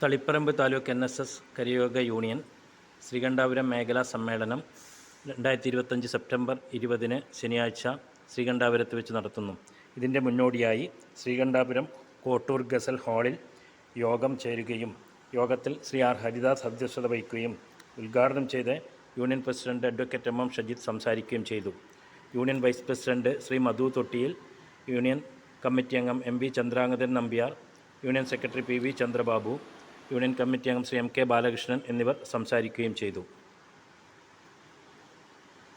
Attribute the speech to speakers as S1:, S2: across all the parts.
S1: Taliparamba taluk N S S കരയോഗ union Sreekandapuram മേഖലാ സമ്മേളനം രണ്ടായിരത്തി ഇരുപത്തഞ്ച് സെപ്റ്റംബർ ഇരുപതിന് ശനിയാഴ്ച ശ്രീകണ്ഠാപുരത്ത് വെച്ച് നടത്തുന്നു. ഇതിന്റെ മുന്നോടിയായി ശ്രീകണ്ഠാപുരം കോട്ടൂർ ഗസൽ ഹാളിൽ യോഗം ചേരുകയും യോഗത്തിൽ ശ്രീ ആർ ഹരിദാസ് അധ്യക്ഷത വഹിക്കുകയും ഉദ്ഘാടനം ചെയ്ത് union president advocate M M Shajith സംസാരിക്കുകയും ചെയ്തു. Union vice president Shri Madhu Thottiyil union committee അംഗം M V Chandrangathan Nambiar union secretary P V Chandrababu union committee അംഗം ശ്രീ എം കെ ബാലകൃഷ്ണൻ എന്നിവർ സംസാരിക്കുകയും ചെയ്തു.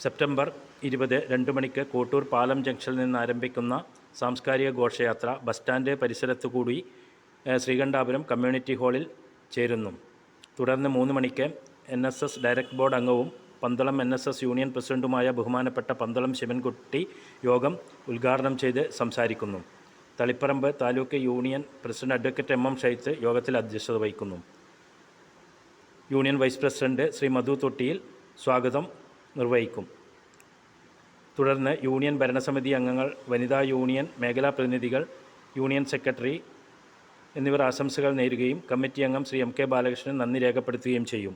S1: സെപ്റ്റംബർ ഇരുപത് രണ്ട് മണിക്ക് കോട്ടൂർ പാലം ജംഗ്ഷനിൽ നിന്ന് ആരംഭിക്കുന്ന സാംസ്കാരിക ഘോഷയാത്ര ബസ് സ്റ്റാൻഡ് പരിസരത്തുകൂടി ശ്രീകണ്ഠാപുരം കമ്മ്യൂണിറ്റി ഹാളിൽ ചേരുന്നു. തുടർന്ന് മൂന്ന് മണിക്ക് N S S direct board അംഗവും Pandalam N S S union പ്രസിഡന്റുമായ ബഹുമാനപ്പെട്ട പന്തളം ശിവൻകുട്ടി യോഗം ഉദ്ഘാടനം ചെയ്ത് സംസാരിക്കുന്നു. Taliparamba taluk union president advocate M M Shajith യോഗത്തിൽ അധ്യക്ഷത വഹിക്കുന്നു. Union vice president Shri Madhu Thottiyil സ്വാഗതം നിർവഹിക്കും. തുടർന്ന് യൂണിയൻ ഭരണസമിതി അംഗങ്ങൾ വനിതാ യൂണിയൻ മേഖലാ പ്രതിനിധികൾ യൂണിയൻ സെക്രട്ടറി എന്നിവർ ആശംസകൾ നേരുകയും കമ്മിറ്റി അംഗം ശ്രീ എം കെ ബാലകൃഷ്ണൻ നന്ദി രേഖപ്പെടുത്തുകയും ചെയ്യും.